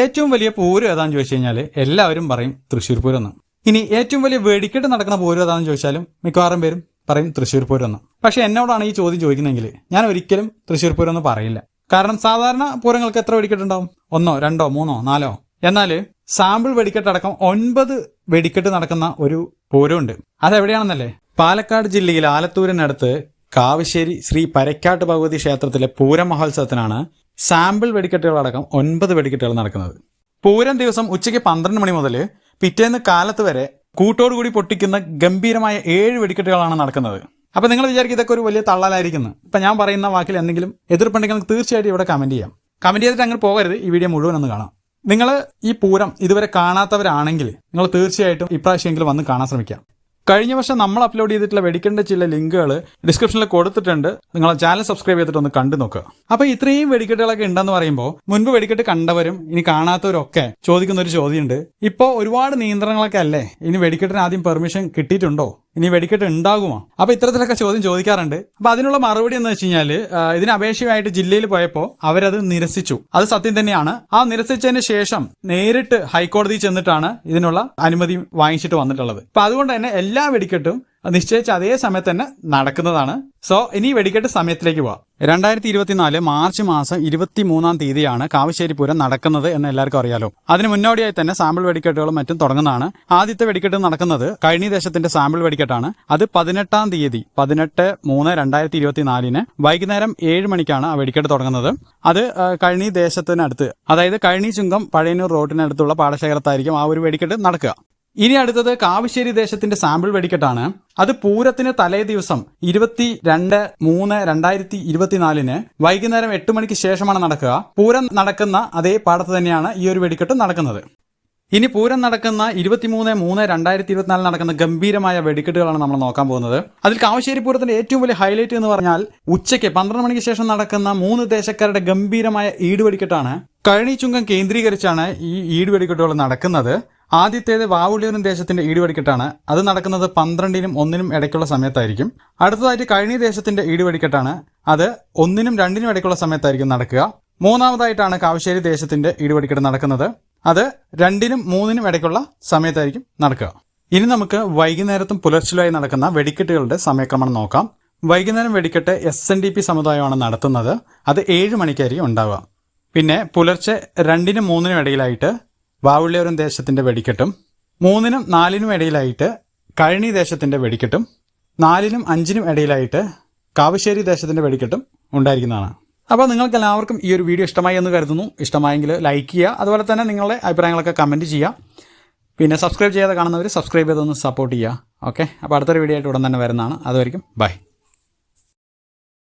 ഏറ്റവും വലിയ പൂരം ഏതാണെന്ന് ചോദിച്ചു കഴിഞ്ഞാൽ എല്ലാവരും പറയും തൃശ്ശൂർ പൂരം ഇനി ഏറ്റവും വലിയ വെടിക്കെട്ട് നടക്കുന്ന പൂരം ഏതാണെന്ന് ചോദിച്ചാലും മിക്കവാറും പേരും പറയും തൃശ്ശൂർ പൂരം പക്ഷെ എന്നോടാണ് ഈ ചോദ്യം ചോദിക്കുന്നതെങ്കിൽ ഞാൻ ഒരിക്കലും തൃശ്ശൂർ പൂരം എന്ന് പറയില്ല. കാരണം സാധാരണ പൂരങ്ങൾക്ക് എത്ര വെടിക്കെട്ടുണ്ടാവും? ഒന്നോ രണ്ടോ മൂന്നോ നാലോ? എന്നാൽ സാമ്പിൾ വെടിക്കെട്ട് അടക്കം ഒൻപത് വെടിക്കെട്ട് നടക്കുന്ന ഒരു പൂരമുണ്ട് അതെവിടെയാണെന്നല്ലേ? പാലക്കാട് ജില്ലയിൽ ആലത്തൂരിനടുത്ത് കാവശ്ശേരി ശ്രീ പരക്കാട്ട് ഭഗവതി ക്ഷേത്രത്തിലെ പൂരം മഹോത്സവത്തിനാണ് സാമ്പിൾ വെടിക്കെട്ടുകളടക്കം ഒൻപത് വെടിക്കെട്ടുകൾ നടക്കുന്നത്. പൂരം ദിവസം ഉച്ചയ്ക്ക് പന്ത്രണ്ട് മണി മുതൽ പിറ്റേന്ന് കാലത്ത് വരെ കൂട്ടോടുകൂടി പൊട്ടിക്കുന്ന ഗംഭീരമായ ഏഴ് വെടിക്കെട്ടുകളാണ് നടക്കുന്നത്. അപ്പൊ നിങ്ങൾ വിചാരിക്കും ഇതൊക്കെ ഒരു വലിയ തള്ളലായിരിക്കുന്നു. ഇപ്പൊ ഞാൻ പറയുന്ന വാക്കിൽ എന്തെങ്കിലും എതിർപ്പുണ്ടെങ്കിൽ തീർച്ചയായിട്ടും ഇവിടെ കമന്റ് ചെയ്യാം. കമന്റ് ചെയ്തിട്ട് അങ്ങനെ പോകരുത്. ഈ വീഡിയോ മുഴുവൻ ഒന്ന് കാണാം. നിങ്ങൾ ഈ പൂരം ഇതുവരെ കാണാത്തവരാണെങ്കിൽ നിങ്ങൾ തീർച്ചയായിട്ടും ഇപ്രാവശ്യമെങ്കിലും വന്ന് കാണാൻ ശ്രമിക്കാം. കഴിഞ്ഞ വർഷം നമ്മൾ അപ്ലോഡ് ചെയ്തിട്ടുള്ള വെടിക്കേണ്ട ചില ലിങ്കുകൾ ഡിസ്ക്രിപ്ഷനിൽ കൊടുത്തിട്ടുണ്ട്. നിങ്ങൾ ചാനൽ സബ്സ്ക്രൈബ് ചെയ്തിട്ട് ഒന്ന് കണ്ടു നോക്കുക അപ്പൊ ഇത്രയും വെടിക്കെട്ടുകളൊക്കെ ഉണ്ടെന്ന് പറയുമ്പോൾ മുൻപ് വെടിക്കെട്ട് കണ്ടവരും ഇനി കാണാത്തവരൊക്കെ ചോദിക്കുന്ന ഒരു ചോദ്യമുണ്ട്. ഇപ്പോൾ ഒരുപാട് നിയന്ത്രണങ്ങളൊക്കെ അല്ലേ? ഇനി വെടിക്കെട്ടിന് ആദ്യം പെർമിഷൻ കിട്ടിയിട്ടുണ്ടോ? ഇനി വെടിക്കെട്ട് ഉണ്ടാകുമോ? അപ്പൊ ഇത്തരത്തിലൊക്കെ ചോദ്യം ചോദിക്കാറുണ്ട്. അപ്പൊ അതിനുള്ള മറുപടി എന്ന് വെച്ച് കഴിഞ്ഞാൽ ഇതിന് അപേക്ഷയായിട്ട് ജില്ലയിൽ പോയപ്പോൾ അവരത് നിരസിച്ചു. അത് സത്യം തന്നെയാണ്. ആ നിരസിച്ചതിന് ശേഷം നേരിട്ട് ഹൈക്കോടതിയിൽ ചെന്നിട്ടാണ് ഇതിനുള്ള അനുമതി വാങ്ങിച്ചിട്ട് വന്നിട്ടുള്ളത്. അപ്പൊ അതുകൊണ്ട് തന്നെ എല്ലാ വെടിക്കെട്ടും നിശ്ചയിച്ച അതേ സമയത്ത് തന്നെ നടക്കുന്നതാണ്. സോ ഇനി വെടിക്കെട്ട് സമയത്തിലേക്ക് പോവാം. രണ്ടായിരത്തി ഇരുപത്തിനാല് മാർച്ച് മാസം ഇരുപത്തി മൂന്നാം തീയതിയാണ് കാവശ്ശേരി പൂരം നടക്കുന്നത് എന്ന് എല്ലാവർക്കും അറിയാലോ. അതിന് മുന്നോടിയായി തന്നെ സാമ്പിൾ വെടിക്കെട്ടുകളും മറ്റും തുടങ്ങുന്നതാണ്. ആദ്യത്തെ വെടിക്കെട്ട് നടക്കുന്നത് കഴിഞ്ഞ ദേശത്തിന്റെ സാമ്പിൾ വെടിക്കെട്ടാണ്. അത് പതിനെട്ടാം തീയതി പതിനെട്ട് മൂന്ന് രണ്ടായിരത്തി ഇരുപത്തിനാലിന് വൈകുന്നേരം ഏഴ് മണിക്കാണ് ആ വെടിക്കെട്ട് തുടങ്ങുന്നത്. അത് കഴിഞ്ഞി ദേശത്തിനടുത്ത് അതായത് കഴിഞ്ഞി ചുങ്കം പഴയന്നൂർ റോഡിനടുത്തുള്ള പാടശേഖരത്തായിരിക്കും ആ ഒരു വെടിക്കെട്ട് നടക്കുക. ഇനി അടുത്തത് കാവശ്ശേരി ദേശത്തിന്റെ സാമ്പിൾ വെടിക്കെട്ടാണ്. അത് പൂരത്തിന് തലേ ദിവസം ഇരുപത്തി രണ്ട് മൂന്ന് രണ്ടായിരത്തി ഇരുപത്തിനാലിന് വൈകുന്നേരം എട്ട് മണിക്ക് ശേഷമാണ് നടക്കുക. പൂരം നടക്കുന്ന അതേ പാടത്ത് തന്നെയാണ് ഈ ഒരു വെടിക്കെട്ട് നടക്കുന്നത്. ഇനി പൂരം നടക്കുന്ന ഇരുപത്തിമൂന്ന് മൂന്ന് രണ്ടായിരത്തി ഇരുപത്തിനാലിൽ നടക്കുന്ന ഗംഭീരമായ വെടിക്കെട്ടുകളാണ് നമ്മൾ നോക്കാൻ പോകുന്നത്. അതിൽ കാവശ്ശേരി പൂരത്തിന്റെ ഏറ്റവും വലിയ ഹൈലൈറ്റ് എന്ന് പറഞ്ഞാൽ ഉച്ചയ്ക്ക് പന്ത്രണ്ട് മണിക്ക് ശേഷം നടക്കുന്ന മൂന്ന് ദേശക്കാരുടെ ഗംഭീരമായ ഈട് വെടിക്കെട്ടാണ്. കഴിഞ്ഞ ചുങ്കം കേന്ദ്രീകരിച്ചാണ് ഈ ഈട് വെടിക്കെട്ടുകൾ നടക്കുന്നത്. ആദ്യത്തേത് വാവുള്ളിയൂരും ദേശത്തിന്റെ ഈടുവെടിക്കെട്ടാണ് അത് നടക്കുന്നത് പന്ത്രണ്ടിനും ഒന്നിനും ഇടയ്ക്കുള്ള സമയത്തായിരിക്കും. അടുത്തതായിട്ട് കഴിഞ്ഞ ദേശത്തിന്റെ ഈടുവെടിക്കെട്ടാണ് അത് ഒന്നിനും രണ്ടിനും ഇടയ്ക്കുള്ള സമയത്തായിരിക്കും നടക്കുക. മൂന്നാമതായിട്ടാണ് കാവശ്ശേരി ദേശത്തിന്റെ ഈടുവെടിക്കെട്ട് നടക്കുന്നത്. അത് രണ്ടിനും മൂന്നിനും ഇടയ്ക്കുള്ള സമയത്തായിരിക്കും നടക്കുക. ഇനി നമുക്ക് വൈകുന്നേരത്തും പുലർച്ചിലായി നടക്കുന്ന വെടിക്കെട്ടുകളുടെ സമയക്രമണം നോക്കാം. വൈകുന്നേരം വെടിക്കെട്ട് എസ് എൻ ഡി പി സമുദായമാണ് നടത്തുന്നത്. അത് ഏഴ് മണിക്കായിരിക്കും ഉണ്ടാവുക. പിന്നെ പുലർച്ചെ രണ്ടിനും മൂന്നിനും ഇടയിലായിട്ട് വാവുള്ളിയൂരം ദേശത്തിന്റെ വെടിക്കെട്ടും മൂന്നിനും നാലിനും ഇടയിലായിട്ട് കഴനി ദേശത്തിന്റെ വെടിക്കെട്ടും നാലിനും അഞ്ചിനും ഇടയിലായിട്ട് കാവശ്ശേരി ദേശത്തിന്റെ വെടിക്കെട്ടും ഉണ്ടായിരിക്കുന്നതാണ്. അപ്പോൾ നിങ്ങൾക്ക് എല്ലാവർക്കും ഈ ഒരു വീഡിയോ ഇഷ്ടമായി എന്ന് കരുതുന്നു. ഇഷ്ടമായെങ്കിൽ ലൈക്ക് ചെയ്യുക. അതുപോലെ തന്നെ നിങ്ങളുടെ അഭിപ്രായങ്ങളൊക്കെ കമന്റ് ചെയ്യുക. പിന്നെ സബ്സ്ക്രൈബ് ചെയ്യാതെ കാണുന്നവർ സബ്സ്ക്രൈബ് ചെയ്തൊന്ന് സപ്പോർട്ട് ചെയ്യുക. ഓക്കെ അപ്പോൾ അടുത്തൊരു വീഡിയോ ആയിട്ട് ഉടൻ തന്നെ വരുന്നതാണ്. അതുവരെയും ബൈ